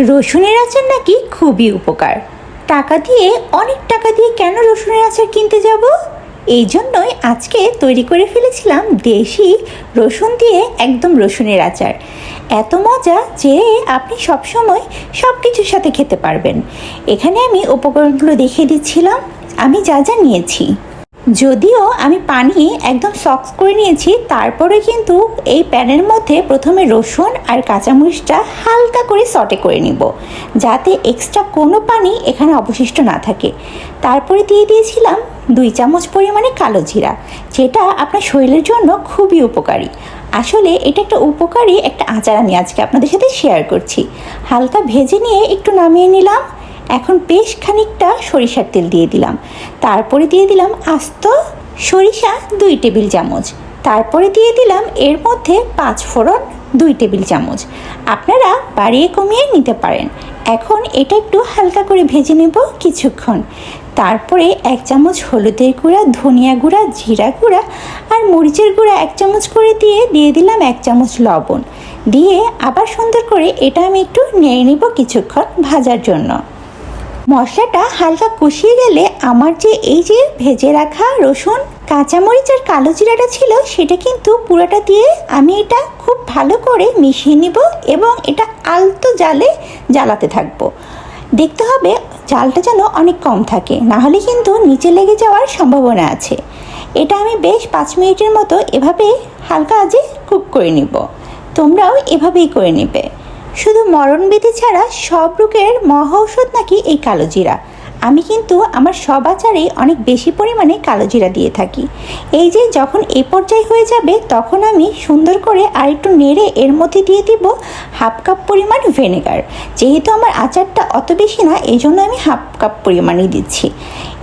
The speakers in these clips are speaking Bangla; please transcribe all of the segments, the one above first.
রসুনের আচার নাকি খুবই উপকার। টাকা দিয়ে, অনেক টাকা দিয়ে কেন রসুনের আচার কিনতে যাব? এই জন্যই আজকে তৈরি করে ফেলেছিলাম দেশি রসুন দিয়ে একদম রসুনের আচার। এত মজা যে আপনি সবসময় সব কিছুর সাথে খেতে পারবেন। এখানে আমি উপকরণগুলো দেখিয়ে দিচ্ছিলাম। আমি যা যা নিয়েছি। যদিও আমি পানি একদম সক্স করে নিয়েছি, তারপরে কিন্তু এই প্যানের মধ্যে প্রথমে রসুন আর কাঁচামরিচটা হালকা করে সটে করে নিব, যাতে এক্সট্রা কোনো পানি এখানে অবশিষ্ট না থাকে। তারপরে দিয়ে দিয়েছিলাম দুই চামচ পরিমাণে কালো জিরা, যেটা আপনার শরীরের জন্য খুবই উপকারী। আসলে এটা একটা উপকারী একটা আচার আমি আজকে আপনাদের সাথে শেয়ার করছি। হালকা ভেজে নিয়ে একটু নামিয়ে নিলাম। এখন বেশ খানিকটা সরিষার তেল দিয়ে দিলাম। তারপরে দিয়ে দিলাম আস্ত সরিষা দুই টেবিল চামচ। তারপরে দিয়ে দিলাম এর মধ্যে পাঁচ ফোড়ন দুই টেবিল চামচ। আপনারা বাড়িয়ে কমিয়ে নিতে পারেন। এখন এটা একটু হালকা করে ভেজে নেব কিছুক্ষণ। তারপরে এক চামচ হলুদের গুঁড়া, ধনিয়া গুঁড়া, জিরা গুঁড়া আর মরিচের গুঁড়া এক চামচ করে দিয়ে দিয়ে দিলাম এক চামচ লবণ। দিয়ে আবার সুন্দর করে এটা আমি একটু নেড়ে নেব কিছুক্ষণ ভাজার জন্য। মশলাটা হালকা কষিয়ে গেলে আমার যে এই যে ভেজে রাখা রসুন, কাঁচামরিচ আর কালো জিরাটা ছিল, সেটা কিন্তু পুরোটা দিয়ে আমি এটা খুব ভালো করে মিশিয়ে নিব এবং এটা আলতো জালে জ্বালাতে থাকব। দেখতে হবে জালটা যেন অনেক কম থাকে, না হলে কিন্তু নিচে লেগে যাওয়ার সম্ভাবনা আছে। এটা আমি বেশ পাঁচ মিনিটের মতো এভাবে হালকা আজে কুক করে নিব। তোমরাও এভাবেই করে নেবে। শুধু মরণ ব্যাধি ছাড়া সব রোগের মহা ঔষধ নাকি এই কালো জিরা? আমি কিন্তু আমার সব আচারেই অনেক বেশি পরিমাণে কালো জিরা দিয়ে থাকি। এই যে যখন এই পর্যায়ে হয়ে যাবে, তখন আমি সুন্দর করে আর একটু নেড়ে এর মধ্যে দিয়ে দিব হাফ কাপ পরিমাণ ভিনেগার। যেহেতু আমার আচারটা অত বেশি না এই জন্য আমি হাফ কাপ পরিমাণই দিচ্ছি।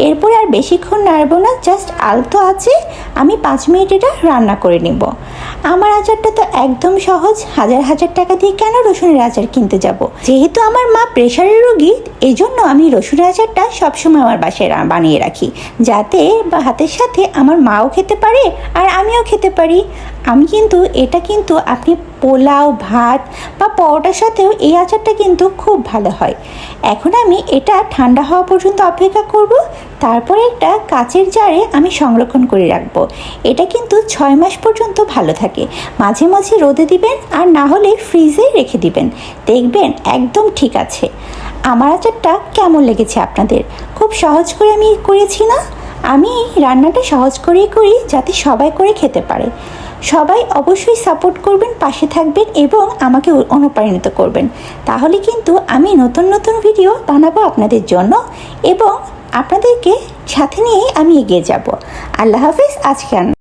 এরপরে আর বেশিক্ষণ নাড়বো না, জাস্ট আলতো আছে, আমি পাঁচ মিনিট এটা রান্না করে নেব। আমার আচারটা তো একদম সহজ। হাজার হাজার টাকা দিয়ে কেন রসুনের আচার কিনতে যাব? যেহেতু আমার মা প্রেশারের রোগী এই জন্য আমি রসুনের আচারটা সবসময় আমার বাসায় বানিয়ে রাখি। যাতে বা হাতের সাথে আমার মাও খেতে পারে আর আমিও খেতে পারি। আমি কিন্তু, এটা কিন্তু আপনি পোলাও, ভাত বা পরোটার সাথেও এই আচারটা কিন্তু খুব ভালো হয়। এখন আমি এটা ঠান্ডা হওয়া পর্যন্ত অপেক্ষা করব, তারপরে একটা কাচের জারে আমি সংরক্ষণ করে রাখব। এটা কিন্তু ছয় মাস পর্যন্ত ভালো থাকে। মাঝে মাঝে রোদে দিবেন আর না হলে ফ্রিজে রেখে দিবেন। দেখবেন একদম ঠিক আছে। আমার আচারটা কেমন লেগেছে আপনাদের? খুব সহজ করে আমি করেছি না? আমি রান্নাটা সহজ করেই করি যাতে সবাই করে খেতে পারে। সবাই অবশ্যই সাপোর্ট করবেন, পাশে থাকবেন এবং আমাকে অনুপ্রাণিত করবেন। তাহলে কিন্তু আমি নতুন নতুন ভিডিও বানাবো আপনাদের জন্য এবং আপনাদেরকে সাথে নিয়েই আমি এগিয়ে যাব। আল্লাহ হাফিজ, আজকে